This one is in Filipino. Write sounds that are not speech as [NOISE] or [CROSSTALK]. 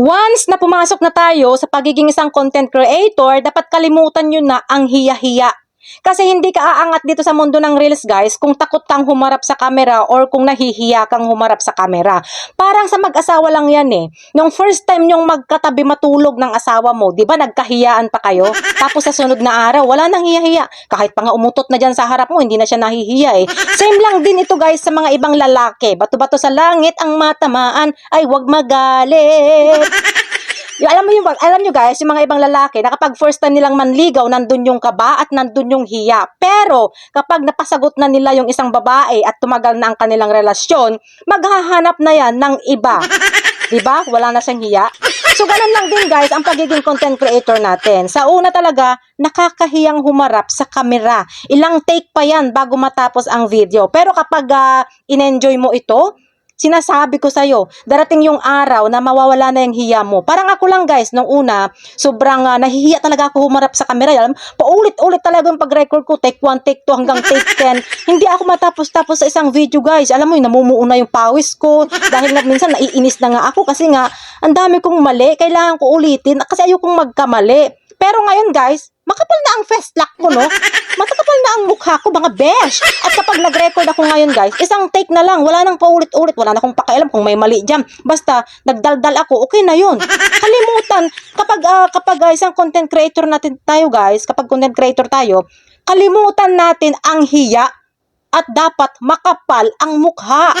Once na pumasok na tayo sa pagiging isang content creator, dapat kalimutan nyo na ang hiya-hiya. Kasi hindi ka aangat dito sa mundo ng reels guys kung takot kang humarap sa camera or kung nahihiya kang humarap sa camera. Parang sa mag-asawa lang yan eh. Nung first time nyong magkatabi matulog ng asawa mo, di ba nagkahiyaan pa kayo? [LAUGHS] Tapos sa sunod na araw, wala nang hiya-hiya. Kahit pa nga umutot na dyan sa harap mo, hindi na siya nahihiya eh. Same lang din ito guys sa mga ibang lalaki. Bato-bato sa langit ang matamaan ay wag magalit. Yung, alam mo yung alam nyo guys, yung mga ibang lalaki na kapag first time nilang manligaw, nandun yung kaba at nandun yung hiya. Pero kapag napasagot na nila yung isang babae at tumagal na ang kanilang relasyon, maghahanap na yan ng iba. [LAUGHS] 'Di ba? Wala na siyang hiya. So ganun lang din guys ang pagiging content creator natin. Sa una talaga, nakakahiyang humarap sa kamera. Ilang take pa yan bago matapos ang video. Pero kapag ah, in-enjoy mo ito, sinasabi ko sa'yo, darating yung araw na mawawala na yung hiya mo. Parang ako lang guys, nung una, sobrang ah, nahihiya talaga ako humarap sa camera. Alam, paulit-ulit talaga yung pag-record ko, take 1, take 2 hanggang take [LAUGHS] 10. Hindi ako matapos-tapos sa isang video guys. Alam mo yun, namumuo na yung pawis ko. Dahil nga minsan naiinis na nga ako kasi nga, ang dami kong mali. Kailangan ko ulitin kasi ayokong magkamali. Pero ngayon guys, makapal na ang face lock ko, no? Mukha ko, mga besh. At kapag nag-record ako ngayon, guys, isang take na lang. Wala nang paulit-ulit. Wala na akong pakialam kung may mali dyan. Basta, nagdaldal ako, okay na yun. Kalimutan. Kapag, ah, kapag ah, isang content creator natin tayo, guys, kapag content creator tayo, kalimutan natin ang hiya at dapat makapal ang mukha.